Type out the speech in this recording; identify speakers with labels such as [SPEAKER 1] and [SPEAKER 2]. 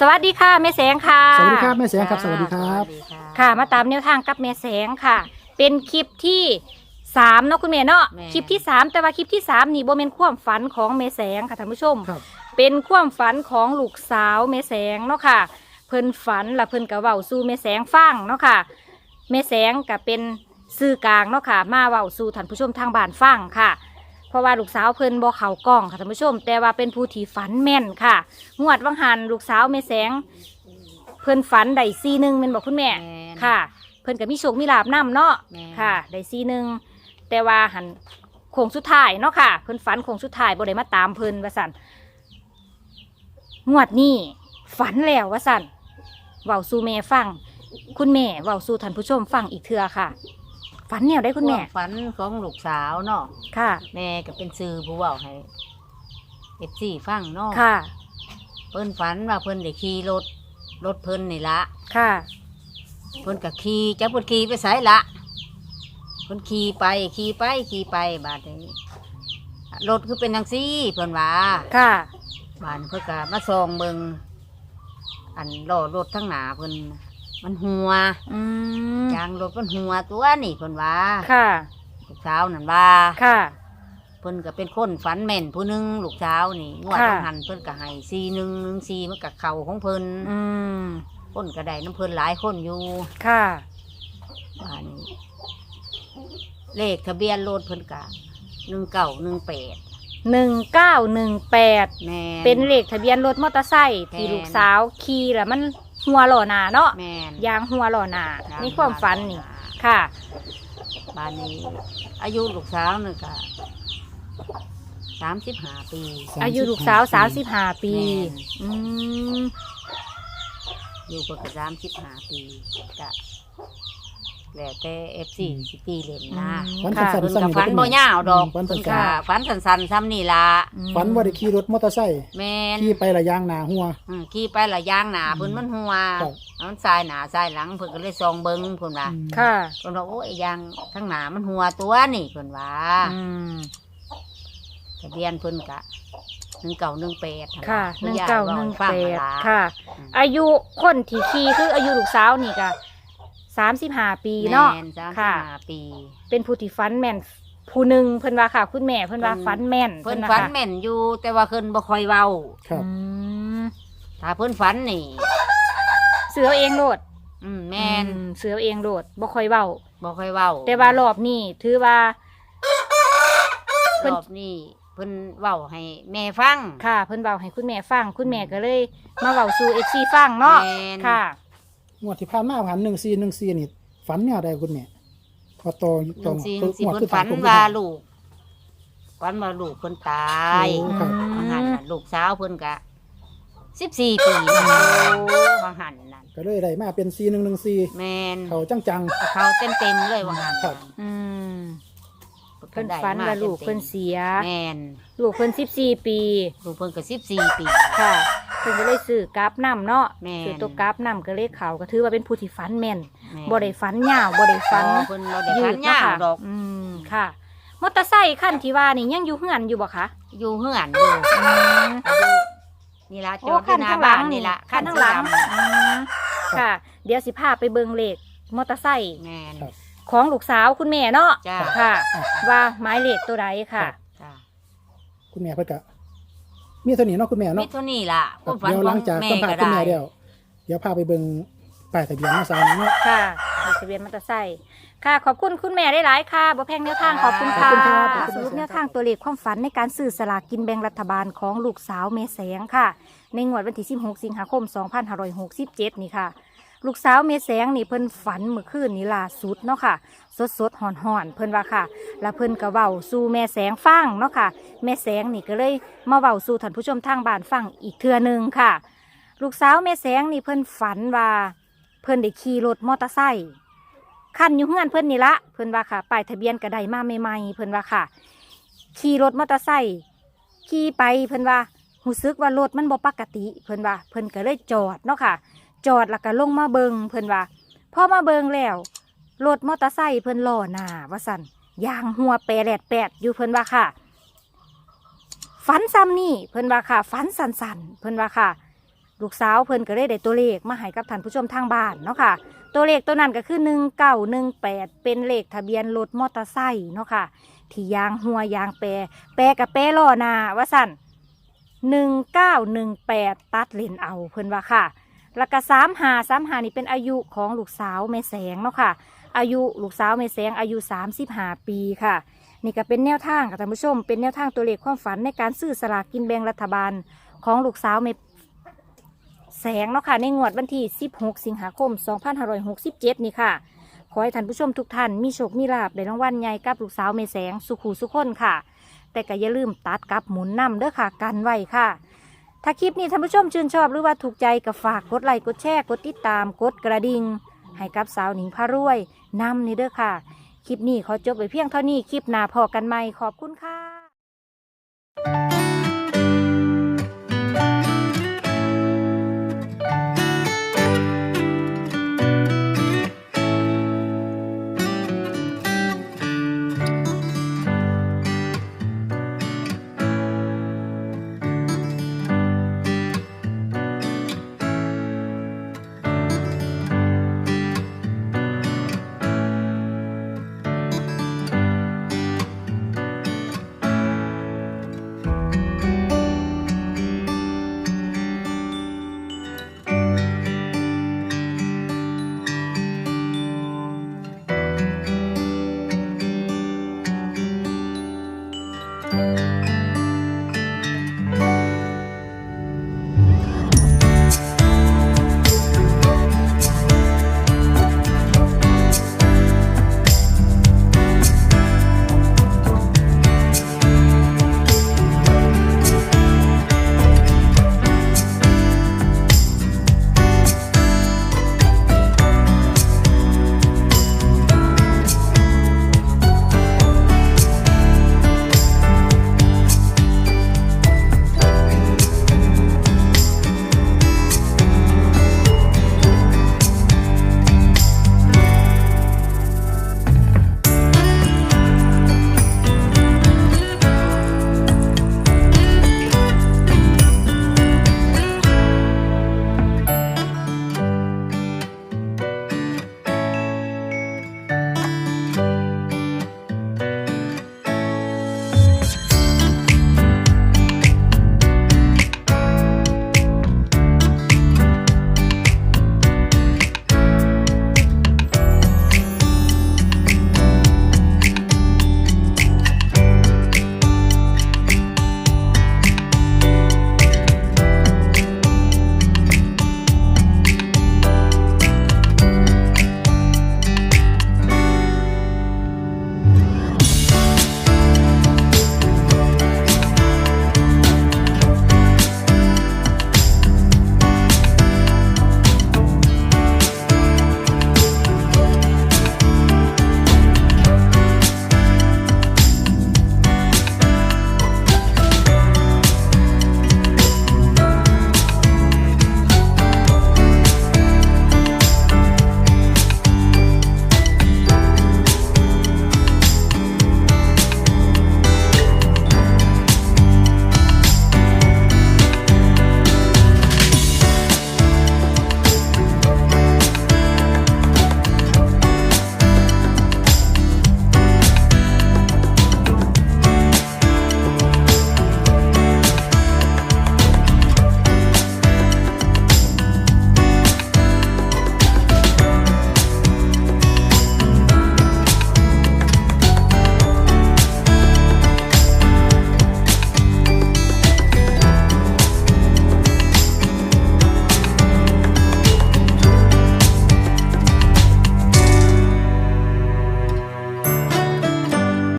[SPEAKER 1] สวัสดีค่ะแม่แสงค่ะ
[SPEAKER 2] สวัสดีครับแม่แสงครับสวัสดีครับ
[SPEAKER 3] สวัสดีค่ะ
[SPEAKER 1] ค่ะ มาตามแนวทางกับแม่แสงค่ะ เป็นคลิปที่สามเนาะคุณแม่เนาะ
[SPEAKER 3] แม่
[SPEAKER 1] คลิปที่สามแต่ว่าคลิปที่สามนี่โบเมนความฝันของแม่แสงค่ะท่านผู้ชม
[SPEAKER 2] ครับ
[SPEAKER 1] เป็นความฝันของลูกสาวแม่แสงเนาะค่ะ เพิ่นฝันและเพิ่นกะเว้าสู่แม่แสงฟังเนาะค่ะแม่แสงก็เป็นสื่อกลางเนาะค่ะ มาเว้าสู่ท่านผู้ชมทางบ้านฟังค่ะ เพราะว่าลูกสาวเพิ่นบ่เข้ากล้องค่ะท่านผู้ชม แต่ว่าเป็นผู้ที่ฝันแม่นค่ะงวดวังหันลูกสาวแม่แสง เพิ่นฝันได้ซีหนึ่งแม่นบอกคุณแม่
[SPEAKER 3] แม่น
[SPEAKER 1] ค่ะ เพิ่นก็มีโชคมีลาบนํเนาะ
[SPEAKER 3] แม่น
[SPEAKER 1] ค่ะได้ซีหนึ่งแต่ว่าหันโค้งสุดท้ายเนาะค่ะ เพิ่นฝันโค้งสุดท้ายบ่ได้มาตามเพิ่นว่าสั่นงวดนี้ฝันแล้วว่าสั่นเว้าสู่แม่ฟัง คุณแม่เว้าสู่ท่านผู้ชมฟังอีกเทื่อค่ะ ฝันแนวได้คุณแม่
[SPEAKER 3] วามฝันของลูกสาวเนาะ
[SPEAKER 1] ค่ะ
[SPEAKER 3] แม่ก็เป็นสื่อผู้เว่าให้เอฟซีฟังเนาะ
[SPEAKER 1] ค่ะ
[SPEAKER 3] เพิ่นฝันว่าเพิ่นได้ขี่รถรถเพิ่นนี่ละ
[SPEAKER 1] ค่ะ
[SPEAKER 3] เพิ่นก็ขี่จักเพิ่นขี่ไปไสละเพิ่นขี่ไปขี่ไปขี่ไปบาดนี้รถคือเป็นจังซี่เพิ่นว่า
[SPEAKER 1] ค่ะ
[SPEAKER 3] บานเพิ่นก็มาส่องเบิ่งอันล้อรถทั้งหน้าเพิ่น มันหัว
[SPEAKER 1] อืม
[SPEAKER 3] ยางรถมันหัวตัวนี่เพิ่นว่า
[SPEAKER 1] ค่ะ
[SPEAKER 3] ลูกสาวนั่นว่า
[SPEAKER 1] ค่ะ
[SPEAKER 3] เพิ่นก็เป็นคนฝันแม่นผู้หนึงลูกสาวนี่งวด
[SPEAKER 1] ค่ะ
[SPEAKER 3] ต้องหันเพิ่นก็ให้ซีหนึ่งหนึ่งซีมันก็เข่าของเพิ่น
[SPEAKER 1] อืม
[SPEAKER 3] คนก็ได้น้ำเพิ่นหลายคนอยู่
[SPEAKER 1] ค่ะ
[SPEAKER 3] บ้านนี้เลขทะเบียนรถเพิ่นก็หนึ่งเก้าหนึ่งแปด
[SPEAKER 1] หนึ่งเก้าหนึ่งแปด
[SPEAKER 3] แม่
[SPEAKER 1] เป็นเลขทะเบียนรถมอเตอร์ไซค์ที่
[SPEAKER 3] แม่น
[SPEAKER 1] ลูกสาวขี่แล้วมัน หัวหล่อหนาเนาะ
[SPEAKER 3] แม่น
[SPEAKER 1] ยางหัวหล่อหนา
[SPEAKER 3] ต
[SPEAKER 1] นี่ความฝันนี่
[SPEAKER 3] บ้า
[SPEAKER 1] ค่ะ
[SPEAKER 3] บ้านนี้ อายุลูกสาวนี่ก็สามสิบห้าปี
[SPEAKER 1] อายุลูกสาวสามสิบห้าปี
[SPEAKER 3] แม่น
[SPEAKER 1] อืม
[SPEAKER 3] อยู่ก็สามสิบห้าปีก็ แล้วแต่เอฟซีสิตีเล่นนะ
[SPEAKER 2] ฝัน
[SPEAKER 1] ค่ะ
[SPEAKER 2] สั้
[SPEAKER 3] เพิ่น
[SPEAKER 2] ๆ
[SPEAKER 3] ก็ฝันบ่ยาวดอก
[SPEAKER 2] ฝัน
[SPEAKER 3] เพิ่น
[SPEAKER 2] สั้
[SPEAKER 3] ก็
[SPEAKER 2] น
[SPEAKER 3] ฝันสั้นๆซ้ำนี่ล่ะ
[SPEAKER 2] ๆฝันว่าได้ขี่รถมอเตอร์ไซค์
[SPEAKER 3] แม่น
[SPEAKER 2] ขี่ไประยางหนาหัว
[SPEAKER 3] อืมขี่ไปละยางหนาเพิ่นมันหัว
[SPEAKER 2] ครับ
[SPEAKER 3] มันซ้ายหนาซ้ายหลังเพิ่นก็เลยส่องเบิ่งเพิ่นว่า
[SPEAKER 2] อืม
[SPEAKER 1] ค่ะ
[SPEAKER 3] เพิ่นว่าโอ้ยยางทั้งหนามันหัวตัวนี่เพิ่นว่า
[SPEAKER 1] อืม
[SPEAKER 3] ทะเบียนเพิ่นก็หนึ่งเก่าหนึ่งแปด
[SPEAKER 1] ค่ะหนึ่งเก้าหนึ่งแปด
[SPEAKER 3] ค่ะ
[SPEAKER 1] ค่ะ อายุคนที่ขี่คืออายุลูกสาวนี่ก็ สามสิบห้าปีเนาะ
[SPEAKER 3] แม่นสามสิบ
[SPEAKER 1] ค่ะ
[SPEAKER 3] ห้าปี
[SPEAKER 1] เป็นผู้ที่ฝันแม่นผู้หนึ่งเพิ่นว่าค่ะ คุณแม่เพิ่นว่า
[SPEAKER 3] เพิ่น
[SPEAKER 1] ฝันแม่น
[SPEAKER 3] เพิ่น
[SPEAKER 1] ว่า
[SPEAKER 3] ฝัน
[SPEAKER 1] ค่ะ
[SPEAKER 3] แม่นอยู่ แต่ว่าเพิ่นบ่ค่อยเว้า
[SPEAKER 2] ครับ
[SPEAKER 1] อืม
[SPEAKER 3] ถ้าเพิ่นฝันนี่
[SPEAKER 1] เสือเอาเองโลด
[SPEAKER 3] อืมแม่น
[SPEAKER 1] อืเสือเอาเองโลดบ่ค่อยเว้า
[SPEAKER 3] บ่ค่อยเว้า
[SPEAKER 1] แต่ว่ารอบนี้ถือว่า เพิ่
[SPEAKER 3] ร
[SPEAKER 1] น
[SPEAKER 3] อบนี้เพิ่นเว้าให้แม่ฟัง
[SPEAKER 1] ค่ะเพิ่นเว้าให้คุณแม่ฟัง คุณแม่ก็เลย มาเว้าสู่ FC ฟังเนาะ
[SPEAKER 3] แม่น
[SPEAKER 1] ค่ะ
[SPEAKER 2] งวดที่ผ่านมาผ่านหนึ่งซีหนึ่งซีนี่ฝันเนี่ยได้คุณแม่พอต่อ
[SPEAKER 3] ห
[SPEAKER 2] ต่อ
[SPEAKER 3] นึ่งสี่
[SPEAKER 2] ต่อ
[SPEAKER 3] สี่
[SPEAKER 2] งวด
[SPEAKER 3] เพิ่น
[SPEAKER 2] ที่
[SPEAKER 3] ฝัน
[SPEAKER 2] ผม
[SPEAKER 3] ว่าลูกฝันว่าลูกเพิ่นตาย
[SPEAKER 2] โอ้ครับ
[SPEAKER 3] บางหันน่ะลูกสาวเพิ่นกะสิบสี่ปีบางหันนั่น
[SPEAKER 2] ก็เลยได้มาเป็นซีหนึ่งหนึ่งซี
[SPEAKER 3] แมน
[SPEAKER 2] เขาจังจัง
[SPEAKER 3] เขาเต็มเต็มๆเลยบางหัน
[SPEAKER 2] ครับ
[SPEAKER 1] อืม
[SPEAKER 3] ก็
[SPEAKER 1] เพิ่น
[SPEAKER 3] ได้
[SPEAKER 1] ฝัน
[SPEAKER 3] ม
[SPEAKER 1] ว่าลูก
[SPEAKER 3] ต็มๆ
[SPEAKER 1] เพิ่นเสีย
[SPEAKER 3] แมน
[SPEAKER 1] ลูกเพิ่น14ปี
[SPEAKER 3] ลูกเพิ่นก็สิบสี่ปี
[SPEAKER 1] ค่ะเพิ่นก็เลยซื้อกราฟนํเนาะ
[SPEAKER 3] แม่น
[SPEAKER 1] ซื้อตัวกราฟนํก็เลยเขาก็ถือว่าเป็นผู้ที่ฝันแม่น
[SPEAKER 3] แม่น
[SPEAKER 1] บ่ได้ฝันยาวบ่ได้ฝัน
[SPEAKER 3] อ๋อเพิ่นบ่ได้
[SPEAKER 1] ยื
[SPEAKER 3] ฝั
[SPEAKER 1] ด
[SPEAKER 3] น
[SPEAKER 1] เนาะ
[SPEAKER 3] ยาว
[SPEAKER 1] ค่ะ
[SPEAKER 3] ดอก
[SPEAKER 1] อืมค่ะ มอเตอร์ไซค์คันที่ว่านี่ยังอยู่เฮือนอยู่บ่คะ
[SPEAKER 3] อยู่เฮือนอยู่
[SPEAKER 1] อืม
[SPEAKER 3] อยู่นี่ละจ
[SPEAKER 1] โอ้
[SPEAKER 3] อดอยู่หน้าบ้านนี่ละ
[SPEAKER 1] คันข้างหลัง
[SPEAKER 3] สีด
[SPEAKER 1] อืมค่ะ เดี๋ยวสิพาไปเบิ่งเลขมอเตอร์ไซค์ำ
[SPEAKER 3] แมน
[SPEAKER 2] ครับ
[SPEAKER 1] ของลูกสาวคุณแม่เนาะ
[SPEAKER 3] จ้า
[SPEAKER 1] ค่ะ ว่าหมายเลขตัวใดค่ะ
[SPEAKER 3] จ้า
[SPEAKER 2] คุณแม่เพิ่นก็มีเท่านี้เนาะคุณแม่
[SPEAKER 3] มิ
[SPEAKER 2] เนาะ
[SPEAKER 3] เท่านี้ล่ะ
[SPEAKER 2] ครับ
[SPEAKER 3] ความฝัน
[SPEAKER 2] เดี๋ยว
[SPEAKER 3] ข
[SPEAKER 2] ห
[SPEAKER 3] อ
[SPEAKER 2] ลั
[SPEAKER 3] ง
[SPEAKER 2] งจาก
[SPEAKER 3] แม่
[SPEAKER 2] สัมภาษ
[SPEAKER 3] ก็
[SPEAKER 2] ณ์คุณ
[SPEAKER 3] ได้
[SPEAKER 2] แม่เดียวเดี๋ยวพาไปเบิ่งป้ายทะเบียนมาสาวเนาะ
[SPEAKER 1] ค่ะทะเบียนมอเตอร์ไซค์ค่ะ ขอบคุณคุณแม่ได้หลายๆค่ะบ่แพงแนวทางขอบคุณค่ะ
[SPEAKER 2] ขอบคุณครับขอบคุณ
[SPEAKER 1] สรุปแนวทางตัวเลขความฝันในการซื้อสลากกินแบ่งรัฐบาลของลูกสาวเมแสงค่ะ ในงวดวันที่ 16 สิงหาคม 2567 นี่ค่ะ ลูกสาวเมแสงนี่เพิ่นฝันเมื่อคืนนี้ล่าสุดเนาะค่ะ สดสดๆหอนหอนๆเพิ่นว่าค่ะ แล้วเพิ่นก็เว้าสู่แม่แสงฟังเนาะค่ะ แม่แสงนี่ก็เลยมาเว้าสู่ท่านผู้ชมทางบ้านฟังอีกเทื่อหนึงค่ะ ลูกสาวแม่แสงนี่เพิ่นฝันว่า เพิ่นได้ขี่รถมอเตอร์ไซค์คันอยู่เฮือนเพิ่นนี่ละเพิ่นว่าค่ะป้ายทะเบียนก็ได้มาใหม่ๆเพิ่นว่าค่ะ ขี่รถมอเตอร์ไซค์ขี่ไปเพิ่นว่ารู้สึกว่ารถมันบ่ปกติ เพิ่นว่า เพิ่นก็เลยจอดเนาะค่ะ จอดแล้วก็ลงมาเบิงเพิ่นว่าพอมาเบิงแล้วรถมอเตอร์ไซค์เพิ่นล้อหน้าว่าสั่นยางหัวแปรแดดแปดอยู่เพิ่นว่าค่ะฝันซ้ำนี่เพิ่นว่าค่ะฝันสันๆเพิ่นว่าค่ะ ลูกสาวเพิ่นก็เลยได้ตัวเลขมาให้กับท่านผู้ชมทางบ้านเนาะค่ะ ตัวเลขตัวนั้นก็คือ1918เก้าหนึ่งแปดเป็นเลขทะเบียนรถมอเตอร์ไซค์เนาะค่ะที่ยางหัวยางแปรแปรกับแปรล้อหน้าว่าสั่น1918ตัดเลนเอาเพิ่นว่าค่ะ แล้วก็3 5 3 5นี่เป็นอายุของลูกสาวแม่แสงเนาะค่ะ อายุลูกสาวแม่แสงอายุ35ปีค่ะ นี่ก็เป็นแนวทางค่ะท่านผู้ชม เป็นแนวทางตัวเลขความฝันในการซื้อสลากกินแบ่งรัฐบาลของลูกสาวแม่แสงเนาะค่ะในงวดวันที่ 16 สิงหาคม 2567 นี่ค่ะ ขอให้ท่านผู้ชมทุกท่านมีโชค มีลาบในรางวัลใหญ่กับลูกสาวแม่แสงสุขูสุขคนค่ะ แต่ก็อย่าลืมตัดกับหมุนนำเด้อค่ะ กันไว้ค่ะ ถ้าคลิปนี้ท่านผู้ชมชื่นชอบหรือว่าถูกใจก็ฝากกดไลค์กดแชร์กดติดตามกดกระดิ่งให้กับสาวหนิงพารวยนำนี่เด้อค่ะ คลิปนี้ขอจบไปเพียงเท่านี้คลิปหน้าพอกันใหม่ขอบคุณค่ะ